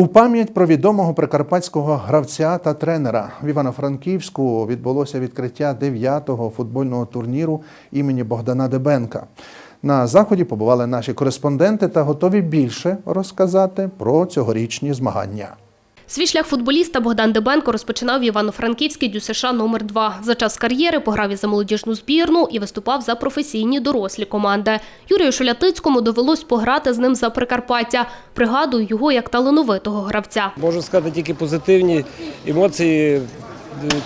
У пам'ять про відомого прикарпатського гравця та тренера в Івано-Франківську відбулося відкриття 9-го футбольного турніру імені Богдана Дебенка. На заході побували наші кореспонденти та готові більше розказати про цьогорічні змагання. Свій шлях футболіста Богдан Дебенко розпочинав в Івано-Франківській ДЮСШ номер 2 За час кар'єри пограв і за молодіжну збірну і виступав за професійні дорослі команди. Юрію Шулятицькому довелось пограти з ним за Прикарпаття. Пригадую його як талановитого гравця. Можу сказати тільки позитивні емоції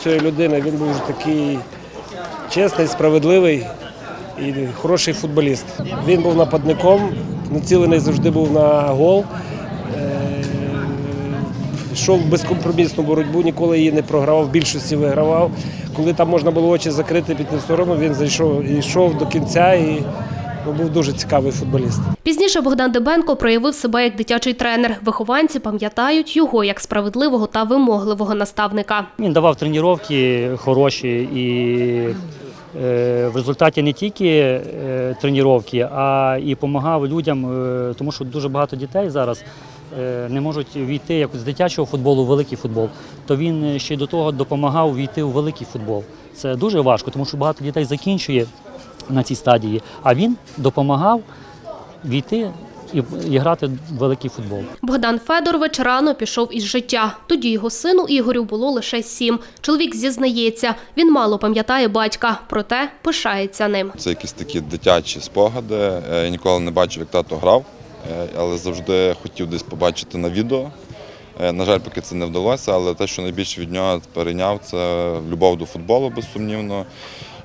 цієї людини. Він був такий чесний, справедливий і хороший футболіст. Він був нападником, націлений завжди був на гол. Йшов в безкомпромісну боротьбу, ніколи її не програвав, в більшості вигравав. Коли там можна було очі закрити під ту сторону, він зайшов і йшов до кінця і ну, був дуже цікавий футболіст. Пізніше Богдан Дебенко проявив себе як дитячий тренер. Вихованці пам'ятають його як справедливого та вимогливого наставника. Він давав тренування хороші і е, в результаті не тільки е, тренування, а і допомагав людям, е, тому що дуже багато дітей зараз не можуть війти як з дитячого футболу в великий футбол. То він ще й до того допомагав війти у великий футбол. Це дуже важко, тому що багато дітей закінчує на цій стадії, а він допомагав війти і, і грати в великий футбол. Богдан Федорович рано пішов із життя. Тоді його сину Ігорю було лише сім. Чоловік зізнається, він мало пам'ятає батька, проте пишається ним. Це якісь такі дитячі спогади. Е, Я ніколи не бачив, як тато грав, е, але завжди хотів десь побачити на відео. Е, На жаль, поки це не вдалося, але те, що найбільше від нього перейняв, це любов до футболу, безсумнівно.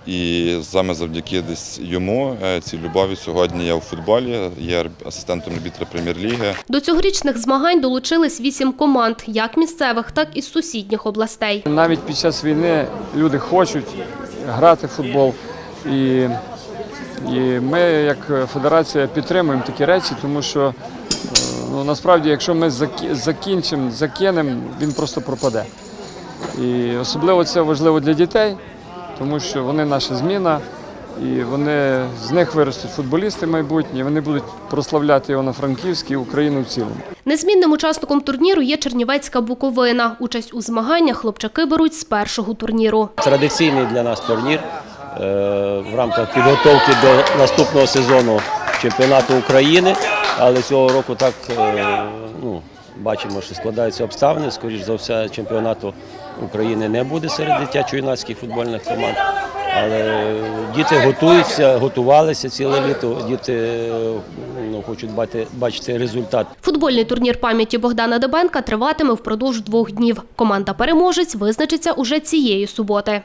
І саме завдяки десь йому е, цій любові сьогодні я в футболі, є асистентом арбітра прем'єр-ліги. До цьогорічних змагань долучились вісім команд, як місцевих, так і з сусідніх областей. Навіть під час війни люди хочуть грати в футбол. І, і ми, як федерація, підтримуємо такі речі, тому що е, ну, насправді, якщо ми закі- закінчимо, закинемо, він просто пропаде. І особливо це важливо для дітей, тому що вони наша зміна, і вони з них виростуть футболісти майбутні, вони будуть прославляти Івано-Франківськ і Україну в цілому. Незмінним учасником турніру є Чернівецька Буковина. Участь у змаганнях хлопчаки беруть з першого турніру. традиційний для нас турнір в рамках підготовки до наступного сезону чемпіонату України. Але цього року так е, ну, бачимо, що складаються обставини. Скоріш за все, чемпіонату України не буде серед дитячо-юнацьких футбольних команд. Але діти готуються, готувалися ціле літо. Діти е, ну, хочуть бати- бачити результат. Футбольний турнір пам'яті Богдана Дебенка триватиме впродовж двох днів. Команда переможець визначиться уже цієї суботи.